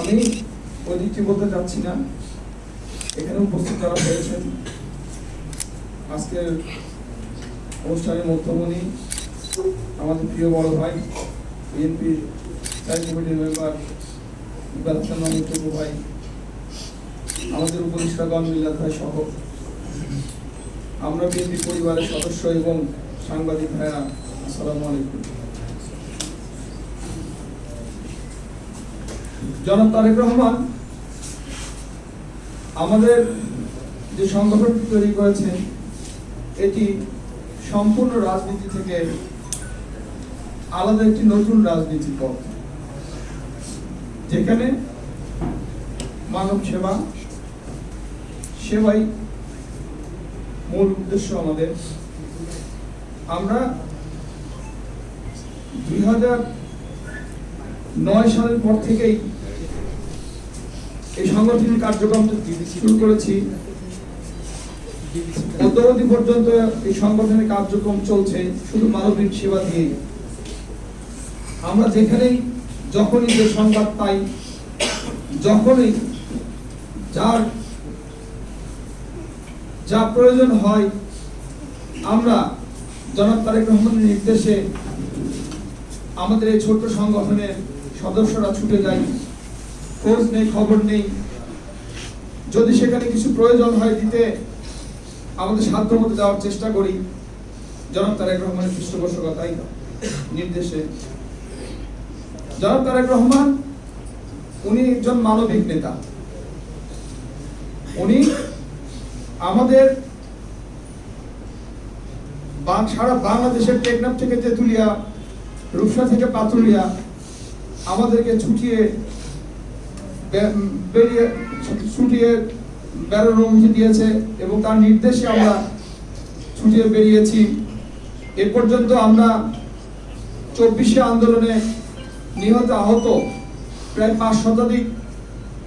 আমি ওদিকটি বলতে যাচ্ছি না। এখানে উপস্থিত যারা হয়েছেন আজকের অনুষ্ঠানের মধ্যমণি আমাদের প্রিয় বড় ভাই বিএনপির স্থায়ী কমিটির মেম্বার ভাই, আমাদের উপদেষ্টাগণ মিল্লাত ভাই সহ। আমরা বিএনপি পরিবারের সদস্য এবং সাংবাদিক ভাইরা জনাব তারেক রহমান, আমাদের যে সংগঠনটি তৈরি করেছেন এটি সম্পূর্ণ রাজনীতি থেকে আলাদা একটি নতুন রাজনীতি পথ। যেখানে মানব সেবা, সেবাই মূল উদ্দেশ্য আমাদের। আমরা দুই হাজার নয় সালের পর থেকেই এই সংগঠনের কার্যক্রম শুরু করেছি। অদ্যাবধি পর্যন্ত এই সংগঠনের কার্যক্রম চলছে, শুধু মানবিক সেবা দিয়েই। আমরা যেখানেই, যখনই যে সংবাদ পাই, যখনই যার, যা প্রয়োজন হয়, আমরা জনাব তারেক রহমানের নির্দেশে আমাদের এই ছোট্ট সংগঠনের সদস্যরা ছুটে যায়। খোঁজ নেই, খবর নেই। যদি সেখানে কিছু প্রয়োজন হয় দিতে, আমাদের সাধ্য মতো যাওয়ার চেষ্টা করি। জনাব তারেক রহমানের পৃষ্ঠপোষকতাই নির্দেশে। জনাব তারেক রহমান, উনি একজন মানবিক নেতা। উনি আমাদের সারা বাংলাদেশের টেকনাফ থেকে তেতুলিয়া রূপসা থেকে পাতুলিয়া আমাদেরকে ছুটিয়ে বেরিয়ে ছুটিয়ে বেরোনোর অনুমতি দিয়েছে এবং তার নির্দেশে আমরা ছুটিয়ে বেরিয়েছি। এ পর্যন্ত আমরা চব্বিশে আন্দোলনে নিহত আহত প্রায় পাঁচ শতাধিক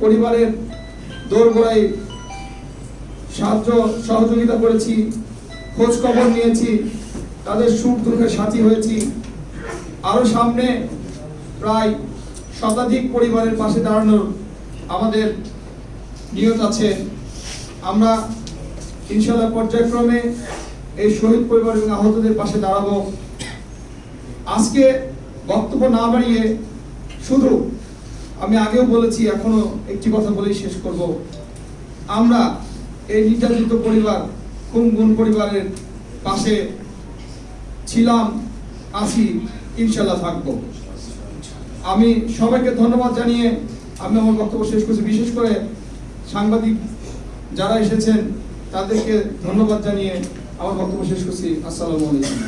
পরিবারের দোরগোড়ায় সাহায্য সহযোগিতা করেছি, খোঁজ খবর নিয়েছি, তাদের সুখ দুঃখের সাথী হয়েছি। আরও সামনে প্রায় শতাধিক পরিবারের পাশে দাঁড়ানোর আমাদের নিয়ত আছে। আমরা ইনশাল্লাহ পর্যায়ক্রমে এই শহীদ পরিবার এবং আহতদের পাশে দাঁড়াবো। আজকে বক্তব্য না বাড়িয়ে শুধু আমি আগেও বলেছি, এখনও একটি কথা বলেই শেষ করব। আমরা এই নির্যাতিত পরিবার কুমগুন পরিবারের পাশে ছিলাম, আছি। ইনশাল্লাহ থাকব। আমি সবাইকে ধন্যবাদ জানিয়ে আমি আমার বক্তব্য শেষ করছি। বিশেষ করে সাংবাদিক যারা এসেছেন, তাদেরকে ধন্যবাদ জানিয়ে আমার বক্তব্য শেষ করছি। আসসালামু আলাইকুম।